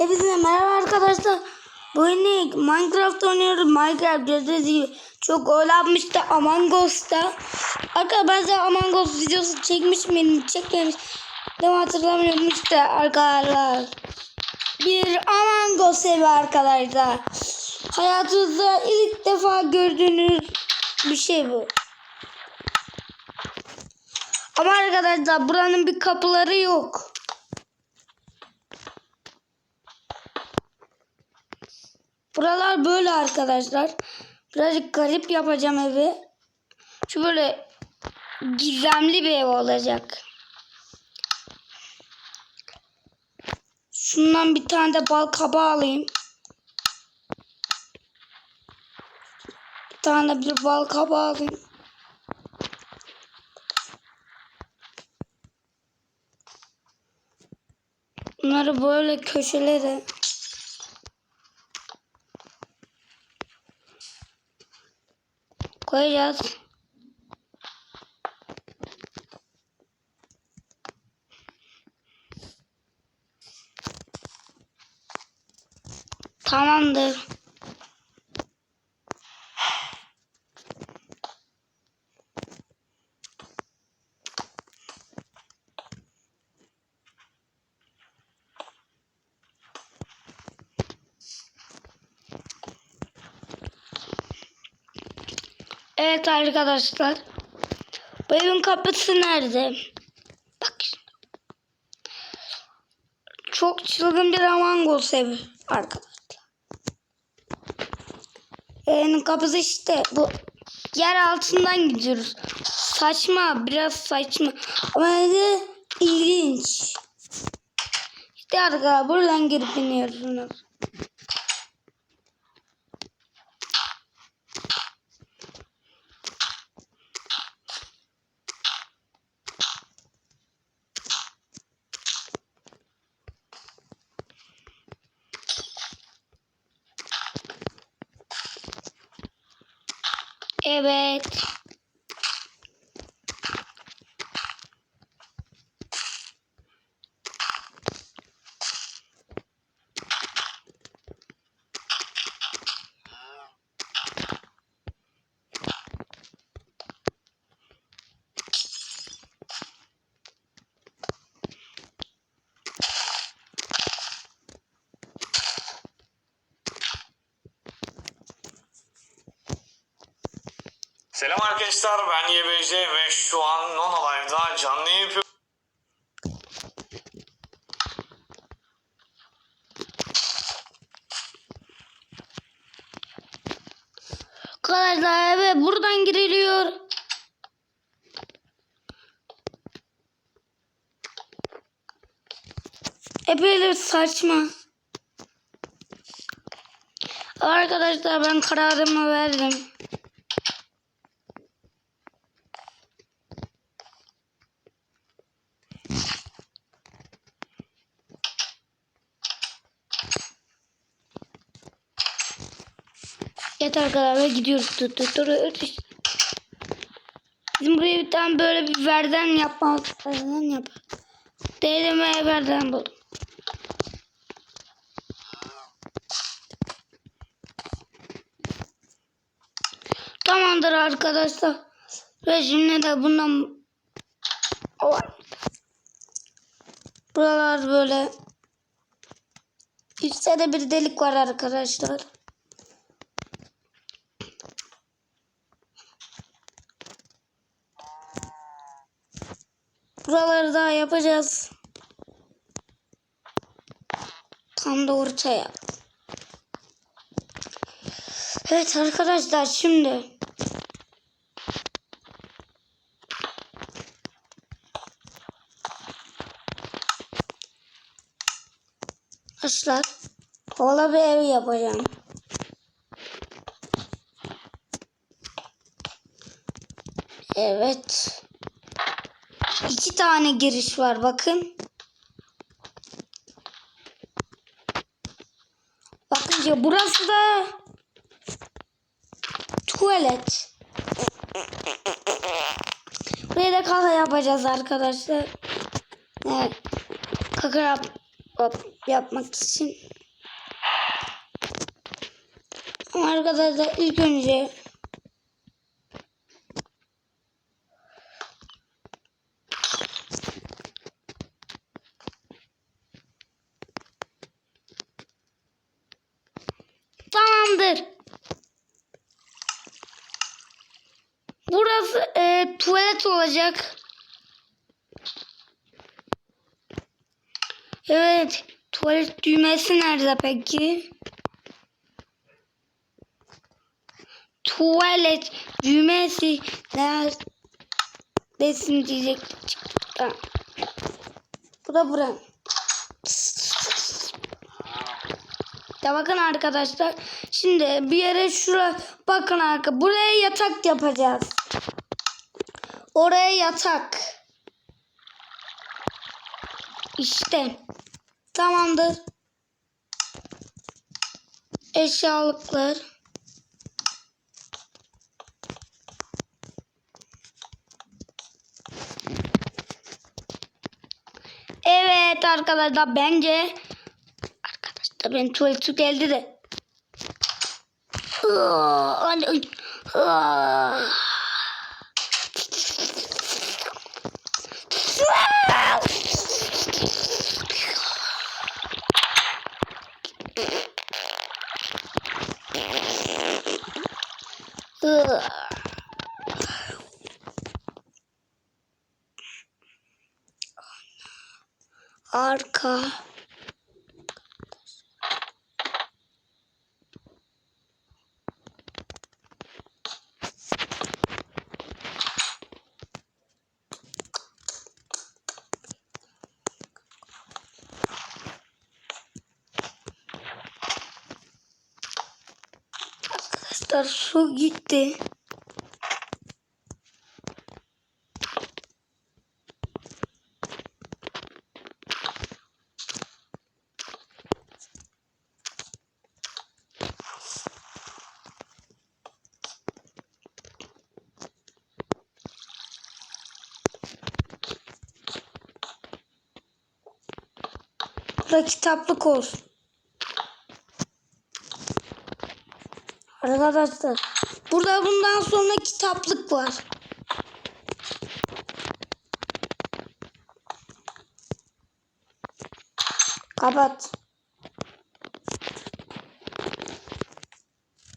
Hepinize merhaba arkadaşlar. Bugün Minecraft oynuyoruz. Minecraft gördüğünüz gibi çok oynanmıştı Among Us'ta. Arkadaşlar ben size Among Us videosu çekmiş miydim? Çekmemiş. Mi hatırlamıyorum işte arkadaşlar. Bir Among Us evi arkadaşlar. Hayatınızda ilk defa gördüğünüz bir şey bu. Ama arkadaşlar buranın bir kapıları yok. Buralar böyle arkadaşlar. Birazcık garip yapacağım evi. Şu böyle gizemli bir ev olacak. Şundan bir tane de bal kabağı alayım. Bir tane de bir bal kabağı alayım. Bunları böyle köşelere koyacağız. Tamamdır. Evet arkadaşlar. Bu evin kapısı nerede? Bak. Çok çılgın bir Us evi arkadaşlar. Evin kapısı işte bu. Yer altından gidiyoruz. Saçma, biraz saçma. Ama de ilginç. İşte arkadaşlar buradan girip iniyorsunuz. Evet. Selam arkadaşlar ben YBC ve şu an Nono Live'da canlı yapıyorum. Arkadaşlar evet buradan giriliyor. Epey saçma. Arkadaşlar ben kararımı verdim. Yeter ve gidiyoruz. Dur dur dur. Bizim buraya bir tane böyle bir verden yapmak. Verden yap. Değirmeye verden buldum. Tamamdır arkadaşlar. Şimdi de bundan Oy. Buralar böyle Üstte de bir delik var arkadaşlar. Buraları daha yapacağız. Tam da ortaya. Evet arkadaşlar şimdi. Arkadaşlar kola bir ev yapacağım. Evet. İki tane giriş var bakın. Bakınca burası da tuvalet. Buraya da kaka yapacağız arkadaşlar. Evet. Kaka yap Hop, yapmak için. Arkadaşlar ilk önce Tamamdır. Burası e, tuvalet olacak. Evet. Tuvalet düğmesi nerede peki? Tuvalet düğmesi neredesin. Tamam. Bu da bura. Ya bakın arkadaşlar. Şimdi bir yere şura bakın arka. Buraya yatak yapacağız. Oraya yatak. İşte. Tamamdır. Eşyalıklar. Evet arkadaşlar bence arkadaşlar benim tuvaletim geldi de. Arka. Arkadaşlar su gitti. Burada kitaplık olsun. Arkadaşlar burada bundan sonra kitaplık var. Kapat.